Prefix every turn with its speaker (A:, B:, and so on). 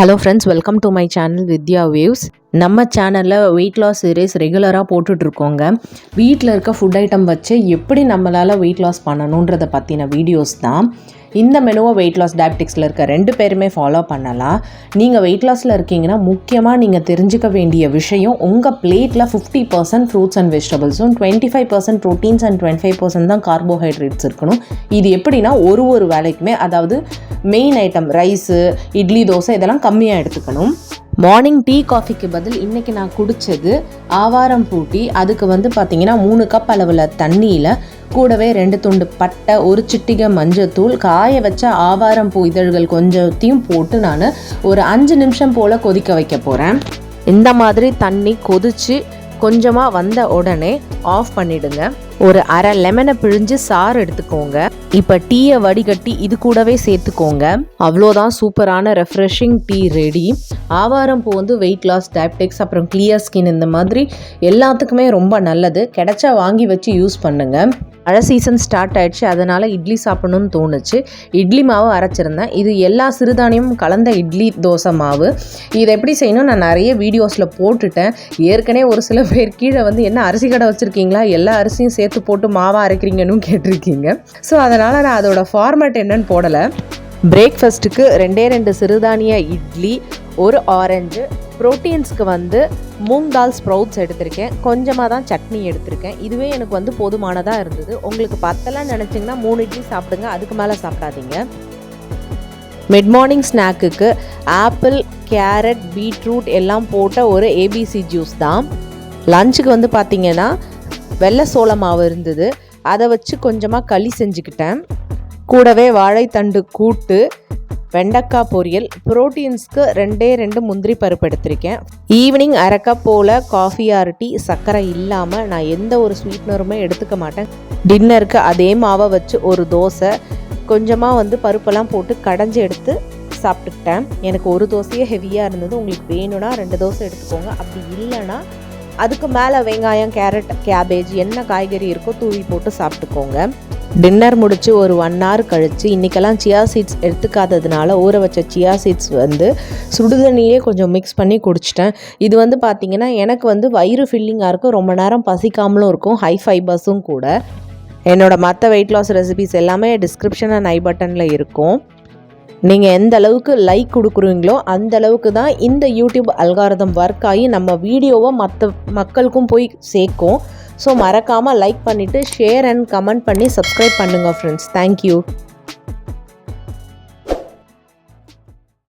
A: Hello friends welcome to my channel Vidya waves நம்ம சேனலில் weight loss series ரெகுலராக போட்டுட்ருக்கோங்க. வீட்டில் இருக்க ஃபுட் ஐட்டம் வச்சு எப்படி நம்மளால் வெயிட் லாஸ் பண்ணணுன்றதை பற்றின வீடியோஸ் தான். இந்த மெனுவை வெயிட் லாஸ் டயபெட்டிக்ஸில் இருக்க ரெண்டு பேருமே ஃபாலோ பண்ணலாம். நீங்கள் வெயிட் லாஸில் இருக்கீங்கன்னா முக்கியமாக நீங்கள் தெரிஞ்சுக்க வேண்டிய விஷயம் உங்கள் பிளேட்டில் fifty percent fruits and வெஜிடபிள்ஸும் twenty five percent proteins and twenty five percent தான் கார்போஹைட்ரேட்ஸ் இருக்கணும். இது எப்படின்னா ஒரு ஒரு வேலைக்குமே அதாவது main item rice idli dosa இதெல்லாம் கம்மியாக எடுத்துக்கணும். மார்னிங் டீ காஃபிக்கு பதில் இன்றைக்கி நான் குடித்தது ஆவாரம் பூட்டி அதுக்கு வந்து பார்த்திங்கன்னா மூணு கப் அளவில் தண்ணியில் கூடவே ரெண்டு துண்டு பட்டை ஒரு சிட்டிகை மஞ்சத்தூள் காய வச்ச ஆவாரம் பூ இதழ்கள் கொஞ்சத்தையும் போட்டு நான் ஒரு அஞ்சு நிமிஷம் போல் கொதிக்க வைக்க போகிறேன் இந்த மாதிரி தண்ணி கொதிச்சு கொஞ்சமாக வந்த உடனே ஆஃப் பண்ணிடுங்க. ஒரு அரை லெமனை பிழிஞ்சு சாறு எடுத்துக்கோங்க. இப்போ டீயை வடிகட்டி இது கூடவே சேர்த்துக்கோங்க. அவ்வளோதான் சூப்பரான ரெஃப்ரெஷிங் டீ ரெடி ஆவாரம் பூ வந்து வெயிட் லாஸ் டயபெட்டிக்ஸ் அப்புறம் கிளியர் ஸ்கின் இந்த மாதிரி எல்லாத்துக்குமே ரொம்ப நல்லது. கிடைச்சா வாங்கி வச்சு யூஸ் பண்ணுங்கள் மழை சீசன் ஸ்டார்ட் ஆயிடுச்சு. அதனால் இட்லி சாப்பிடணும்னு தோணுச்சு. இட்லி மாவு அரைச்சிருந்தேன். இது எல்லா சிறுதானியமும் கலந்த இட்லி தோசை மாவு. இதை எப்படி செய்யணும்? நான் நிறைய வீடியோஸில் போட்டுட்டேன். ஏற்கனவே ஒரு சில பேர் கீழே வந்து என்ன அரிசி கடை வச்சுருக்கீங்களா? எல்லா அரிசியும் சேர்த்து போட்டு மாவாக அரைக்கிறீங்கன்னு கேட்டிருக்கீங்க. ஸோ அதனால் நான் அதோட ஃபார்மேட் என்னன்னு போடலை. பிரேக்ஃபஸ்ட்டுக்கு ரெண்டே ரெண்டு சிறுதானிய இட்லி ஒரு ஆரஞ்சு ப்ரோட்டீன்ஸ்க்கு வந்து மூங் தால் ஸ்ப்ரவுட்ஸ் எடுத்திருக்கேன். கொஞ்சமாக தான் சட்னி எடுத்திருக்கேன். இதுவே எனக்கு வந்து போதுமானதாக இருந்தது. உங்களுக்கு பத்தலாம் நினச்சிங்கன்னா மூணு இட்லி சாப்பிடுங்க. அதுக்கு மேலே சாப்பிடாதீங்க. மிட் மார்னிங் ஸ்நாக்குக்கு ஆப்பிள் கேரட் பீட்ரூட் எல்லாம் போட்ட ஒரு ஏபிசி ஜூஸ் தான். லஞ்சுக்கு வந்து பார்த்திங்கன்னா வெள்ளை சோள மாவு இருந்தது. அதை வச்சு கொஞ்சமாக களி செஞ்சுக்கிட்டேன். கூடவே வாழைத்தண்டு கூட்டு வெண்டைக்காய் பொரியல். ப்ரோட்டீன்ஸ்க்கு ரெண்டே ரெண்டு முந்திரி பருப்பு எடுத்திருக்கேன் ஈவினிங் அரைக்கப் போல் காஃபி ஆர் டீ சர்க்கரை இல்லாமல் நான் எந்த ஒரு ஸ்வீட்னருமே எடுத்துக்க மாட்டேன். டின்னருக்கு அதே மாவை வச்சு ஒரு தோசை கொஞ்சமாக வந்து பருப்பெல்லாம் போட்டு கடைஞ்சி எடுத்து சாப்பிட்டுக்கிட்டேன். எனக்கு ஒரு தோசையே ஹெவியாக இருந்தது. உங்களுக்கு வேணும்னா ரெண்டு தோசை எடுத்துக்கோங்க. அப்படி இல்லைன்னா அதுக்கு மேலே வெங்காயம் கேரட் கேபேஜ் என்ன காய்கறி இருக்கோ தூவி போட்டு சாப்பிட்டுக்கோங்க. டின்னர் முடித்து ஒரு ஒன் ஹவர் கழித்து இன்றைக்கெல்லாம் சியா சீட்ஸ் எடுத்துக்காததுனால ஊற வச்ச சியா சீட்ஸ் வந்து சுடுதண்ணியே கொஞ்சம் மிக்ஸ் பண்ணி குடிச்சிட்டேன். இது வந்து பார்த்திங்கன்னா எனக்கு வந்து வயிறு ஃபில்லிங்காக இருக்கும். ரொம்ப நேரம் பசிக்காமலும் இருக்கும். ஹை ஃபைபர்ஸும் கூட. என்னோடய மற்ற வெயிட் லாஸ் ரெசிபிஸ் எல்லாமே டிஸ்கிரிப்ஷன் அண்ட் ஐ பட்டனில் இருக்கும். நீங்கள் எந்த அளவுக்கு லைக் கொடுக்குறீங்களோ அந்த அளவுக்கு தான் இந்த யூடியூப் அல்காரதம் ஒர்க் ஆகி நம்ம வீடியோவை மற்ற மக்களுக்கும் போய் சேர்க்கும். ஸோ மறக்காமல் லைக் பண்ணிவிட்டு ஷேர் அண்ட் கமெண்ட் பண்ணி சப்ஸ்கிரைப் பண்ணுங்கள் ஃப்ரெண்ட்ஸ் தேங்க்யூ